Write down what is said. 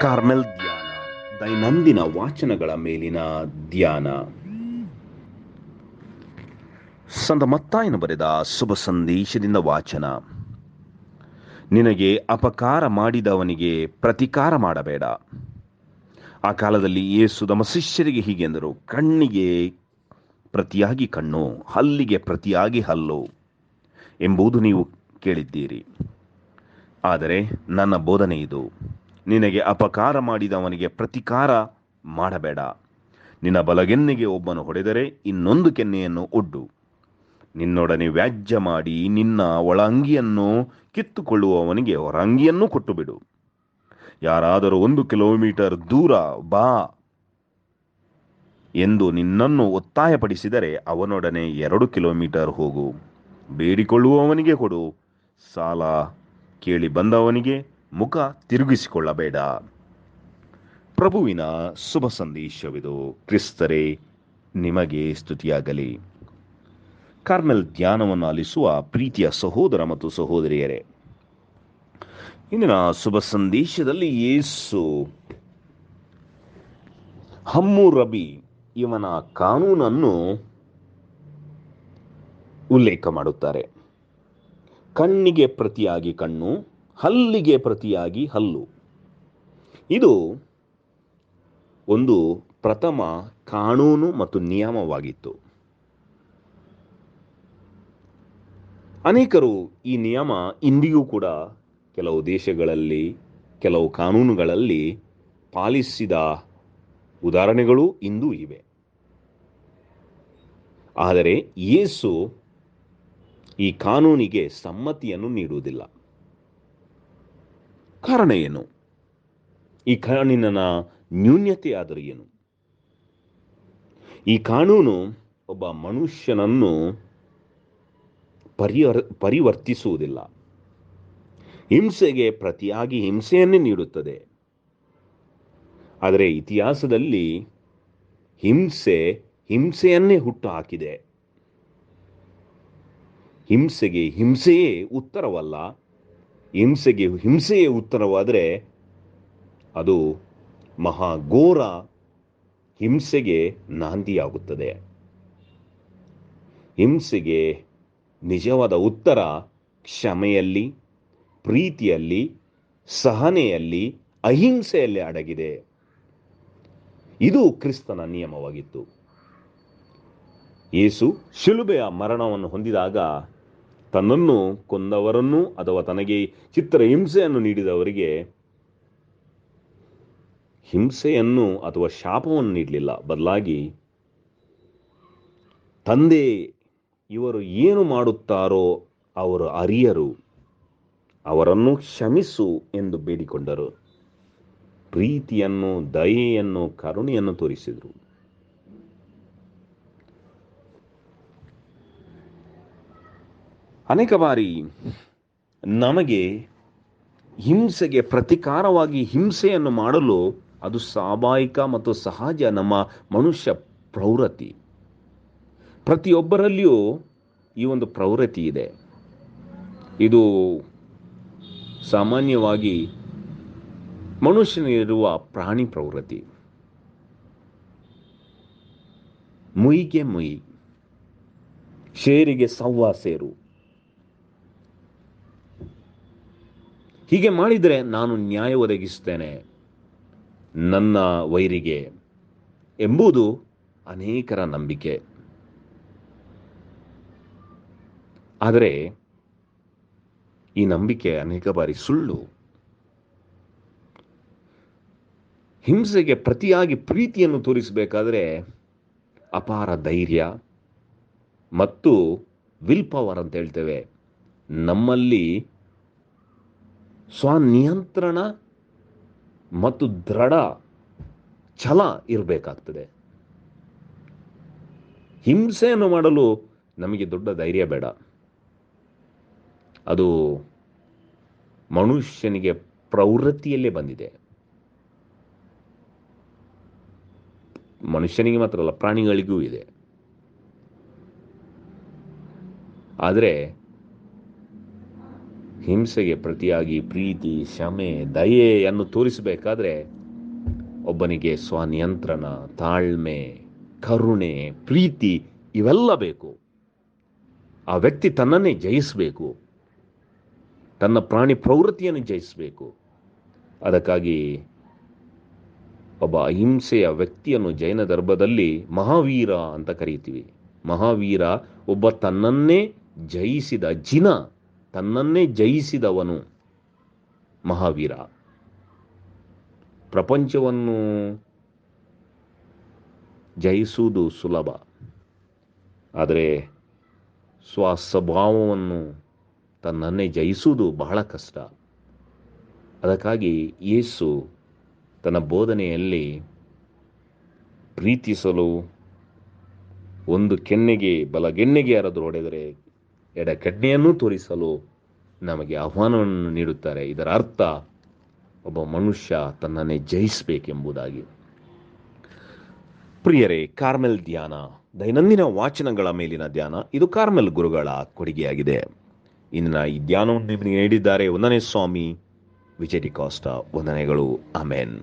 Carmel ಧ್ಯಾನ, ದೈನಂದಿನ ವಾಚನಗಳ ಮೇಲಿನ ಧ್ಯಾನ. ಸಂತ ಮತ್ತಾಯನ ಬರೆದ ಶುಭ ಸಂದೇಶದಿಂದ ವಾಚನ. ನಿನಗೆ ಅಪಕಾರ ಮಾಡಿದವನಿಗೆ ಪ್ರತಿಕಾರ ಮಾಡಬೇಡ. ಆ ಕಾಲದಲ್ಲಿ ಯೇಸು ತಮ್ಮ ಶಿಷ್ಯರಿಗೆ ಹೀಗೆಂದರು ಕಣ್ಣಿಗೆ ಪ್ರತಿಯಾಗಿ ಕಣ್ಣು, ಹಲ್ಲಿಗೆ ಪ್ರತಿಯಾಗಿ ಹಲ್ಲು ಎಂಬುದು ನೀವು ಕೇಳಿದ್ದೀರಿ. ಆದರೆ ನನ್ನ ಬೋಧನೆ ಇದು. ನಿನಗೆ ಅಪಕಾರ ಮಾಡಿದವನಿಗೆ ಪ್ರತಿಕಾರ ಮಾಡಬೇಡ. ನಿನ್ನ ಬಲಗೆನ್ನೆಗೆ ಒಬ್ಬನು ಹೊಡೆದರೆ ಇನ್ನೊಂದು ಕೆನ್ನೆಯನ್ನು ಒಡ್ಡು. ನಿನ್ನೊಡನೆ ವ್ಯಾಜ್ಯ ಮಾಡಿ ನಿನ್ನ ಒಳ ಅಂಗಿಯನ್ನು ಕಿತ್ತುಕೊಳ್ಳುವವನಿಗೆ ಹೊರ ಅಂಗಿಯನ್ನು ಕೊಟ್ಟು ಬಿಡು ಯಾರಾದರೂ ಒಂದು ಕಿಲೋಮೀಟರ್ ದೂರ ಬಾ ಎಂದು ನಿನ್ನನ್ನು ಒತ್ತಾಯಪಡಿಸಿದರೆ ಅವನೊಡನೆ ಎರಡು ಕಿಲೋಮೀಟರ್ ಹೋಗು. ಬೇಡಿಕೊಳ್ಳುವವನಿಗೆ ಕೊಡು. ಸಾಲ ಕೇಳಿ ಬಂದವನಿಗೆ ಮುಖ ತಿರುಗಿಸಿಕೊಳ್ಳಬೇಡ. ಪ್ರಭುವಿನ ಶುಭ ಸಂದೇಶವಿದು. ಕ್ರಿಸ್ತರೇ, ನಿಮಗೆ ಸ್ತುತಿಯಾಗಲಿ. ಕಾರ್ಮೆಲ್ ಧ್ಯಾನವನ್ನು ಆಲಿಸುವ ಪ್ರೀತಿಯ ಸಹೋದರ ಮತ್ತು ಸಹೋದರಿಯರೇ, ಇಂದಿನ ಶುಭ ಸಂದೇಶದಲ್ಲಿ ಯೇಸು ಹಮ್ಮುರಬಿ ಇವನ ಕಾನೂನನ್ನು ಉಲ್ಲೇಖ ಮಾಡುತ್ತಾರೆ. ಕಣ್ಣಿಗೆ ಪ್ರತಿಯಾಗಿ ಕಣ್ಣು ಹಲ್ಲಿಗೆ ಪ್ರತಿಯಾಗಿ ಹಲ್ಲು. ಇದು ಒಂದು ಪ್ರಥಮ ಕಾನೂನು ಮತ್ತು ನಿಯಮವಾಗಿತ್ತು. ಅನೇಕರು ಈ ನಿಯಮ ಇಂದಿಗೂ ಕೂಡ ಕೆಲವು ದೇಶಗಳಲ್ಲಿ, ಕೆಲವು ಕಾನೂನುಗಳಲ್ಲಿ ಪಾಲಿಸಿದ ಉದಾಹರಣೆಗಳು ಇಂದೂ ಇವೆ. ಆದರೆ ಯೇಸು ಈ ಕಾನೂನಿಗೆ ಸಮ್ಮತಿಯನ್ನು ನೀಡುವುದಿಲ್ಲ. ಕಾರಣ ಏನು? ಈ ಕಾನೂನಿನ ನ್ಯೂನ್ಯತೆ ಆದರೆ ಏನು? ಈ ಕಾನೂನು ಒಬ್ಬ ಮನುಷ್ಯನನ್ನು ಪರಿವರ್, ಪರಿವರ್ತಿಸುವುದಿಲ್ಲ. ಹಿಂಸೆಗೆ ಪ್ರತಿಯಾಗಿ ಹಿಂಸೆಯನ್ನೇ ನೀಡುತ್ತದೆ. ಆದರೆ ಇತಿಹಾಸದಲ್ಲಿ ಹಿಂಸೆ ಹಿಂಸೆಯನ್ನೇ ಹುಟ್ಟು ಹಾಕಿದೆ ಹಿಂಸೆಗೆ ಹಿಂಸೆಯೇ ಉತ್ತರವಲ್ಲ. ಹಿಂಸೆಗೆ, ಹಿಂಸೆಯೇ ಉತ್ತರವಾದರೆ ಅದು ಮಹಾಘೋರ ಹಿಂಸೆಗೆ ನಾಂದಿಯಾಗುತ್ತದೆ. ಹಿಂಸೆಗೆ ನಿಜವಾದ ಉತ್ತರ ಕ್ಷಮೆಯಲ್ಲಿ, ಪ್ರೀತಿಯಲ್ಲಿ, ಸಹನೆಯಲ್ಲಿ, ಅಹಿಂಸೆಯಲ್ಲಿ ಅಡಗಿದೆ. ಇದು ಕ್ರಿಸ್ತನ ನಿಯಮವಾಗಿತ್ತು. ಯೇಸು ಶಿಲುಬೆಯ ಮರಣವನ್ನು ಹೊಂದಿದಾಗ ತನ್ನನ್ನು ಕೊಂದವರನ್ನು ಅಥವಾ ತನಗೆ ಚಿತ್ರ ಹಿಂಸೆಯನ್ನು ನೀಡಿದವರಿಗೆ ಹಿಂಸೆಯನ್ನು ಅಥವಾ ಶಾಪವನ್ನು ನೀಡಲಿಲ್ಲ. ಬದಲಾಗಿ ತಂದೆ ಇವರು ಏನು ಮಾಡುತ್ತಾರೋ ಅವರು ಅರಿಯರು ಅವರನ್ನು ಕ್ಷಮಿಸು ಎಂದು ಬೇಡಿಕೊಂಡರು. ಪ್ರೀತಿಯನ್ನು, ದಯೆಯನ್ನು, ಕರುಣೆಯನ್ನು ತೋರಿಸಿದರು. ಅನೇಕ ಬಾರಿ ನಮಗೆ ಹಿಂಸೆಗೆ ಪ್ರತಿಕಾರವಾಗಿ ಹಿಂಸೆಯನ್ನು ಮಾಡಲು ಅದು ಸ್ವಾಭಾವಿಕ ಮತ್ತು ಸಹಜ ನಮ್ಮ ಮನುಷ್ಯ ಪ್ರವೃತ್ತಿ. ಪ್ರತಿಯೊಬ್ಬರಲ್ಲಿಯೂ ಈ ಒಂದು ಪ್ರವೃತ್ತಿ ಇದೆ. ಇದು ಸಾಮಾನ್ಯವಾಗಿ ಮನುಷ್ಯನಿರುವ ಪ್ರಾಣಿ ಪ್ರವೃತ್ತಿ. ಮುಯಿಗೆ ಮುಯಿ ಶೇರಿಗೆ ಸವ್ವ ಸೇರು. ಹೀಗೆ ಮಾಡಿದರೆ ನಾನು ನ್ಯಾಯ ಒದಗಿಸ್ತೇನೆ ನನ್ನ ವೈರಿಗೆ ಎಂಬುದು ಅನೇಕರ ನಂಬಿಕೆ. ಆದರೆ ಈ ನಂಬಿಕೆ ಅನೇಕ ಬಾರಿ ಸುಳ್ಳು. ಹಿಂಸೆಗೆ ಪ್ರತಿಯಾಗಿ ಪ್ರೀತಿಯನ್ನು ತೋರಿಸಬೇಕಾದರೆ ಅಪಾರ ಧೈರ್ಯ ಮತ್ತು ವಿಲ್ ಪವರ್ ಅಂತ ಹೇಳ್ತೇವೆ. ನಮ್ಮಲ್ಲಿ ಸ್ವನಿಯಂತ್ರಣ ಮತ್ತು ದೃಢ ಛಲ ಇರಬೇಕಾಗ್ತದೆ. ಹಿಂಸೆಯನ್ನು ಮಾಡಲು ನಮಗೆ ದೊಡ್ಡ ಧೈರ್ಯ ಬೇಡ. ಅದು ಮನುಷ್ಯನಿಗೆ ಪ್ರವೃತ್ತಿಯಲ್ಲೇ ಬಂದಿದೆ. ಮನುಷ್ಯನಿಗೆ ಮಾತ್ರ ಅಲ್ಲ, ಪ್ರಾಣಿಗಳಿಗೂ ಇದೆ. ಆದರೆ ಹಿಂಸೆಗೆ ಪ್ರತಿಯಾಗಿ ಪ್ರೀತಿ, ಕ್ಷಮೆ ದಯೆಯನ್ನು ತೋರಿಸಬೇಕಾದ್ರೆ ಒಬ್ಬನಿಗೆ ಸ್ವನಿಯಂತ್ರಣ, ತಾಳ್ಮೆ, ಕರುಣೆ, ಪ್ರೀತಿ ಇವೆಲ್ಲ ಬೇಕು. ಆ ವ್ಯಕ್ತಿ ತನ್ನನ್ನೇ ಜಯಿಸಬೇಕು. ತನ್ನ ಪ್ರಾಣಿ ಪ್ರವೃತ್ತಿಯನ್ನು ಜಯಿಸಬೇಕು. ಅದಕ್ಕಾಗಿ ಒಬ್ಬ ಅಹಿಂಸೆಯ ವ್ಯಕ್ತಿಯನ್ನು ಜೈನ ಧರ್ಮದಲ್ಲಿ ಮಹಾವೀರ ಅಂತ ಕರೀತೀವಿ. ಮಹಾವೀರ ಒಬ್ಬ ತನ್ನನ್ನೇ ಜಯಿಸಿದ ಜಿನ. ತನ್ನನ್ನೇ ಜಯಿಸಿದವನು ಮಹಾವೀರ. ಪ್ರಪಂಚವನ್ನು ಜಯಿಸುವುದು ಸುಲಭ. ಆದರೆ ಸ್ವಸ್ವಭಾವವನ್ನು ತನ್ನನ್ನೇ ಜಯಿಸುವುದು ಬಹಳ ಕಷ್ಟ. ಅದಕ್ಕಾಗಿ ಯೇಸು ತನ್ನ ಬೋಧನೆಯಲ್ಲಿ ಪ್ರೀತಿಸಲು ಒಂದು ಕೆನ್ನೆಗೆ ಬಲಗೆನ್ನೆಗೆ ಯಾರಾದರೂ ಹೊಡೆದರೆ ಎಡ ಕೆನ್ನೆಯನ್ನು ತೋರಿಸಲು ನಮಗೆ ಆಹ್ವಾನವನ್ನು ನೀಡುತ್ತಾರೆ. ಇದರ ಅರ್ಥ ಒಬ್ಬ ಮನುಷ್ಯ ತನ್ನನ್ನೇ ಜಯಿಸಬೇಕೆಂಬುದಾಗಿ. ಪ್ರಿಯರೇ, ಕಾರ್ಮೆಲ್ ಧ್ಯಾನ, ದೈನಂದಿನ ವಾಚನಗಳ ಮೇಲಿನ ಧ್ಯಾನ, ಇದು ಕಾರ್ಮೆಲ್ ಗುರುಗಳ ಕೊಡುಗೆಯಾಗಿದೆ. ಇಂದಿನ ಈ ಧ್ಯಾನವನ್ನು ನಿಮಗೆ ನೀಡಿದ್ದಾರೆ ಒಂದನೇ ಸ್ವಾಮಿ ವಿಜಯ್ ಡಿ ಕಾಸ್ಟಾ. ವಂದನೆಗಳು. ಅಮೆನ್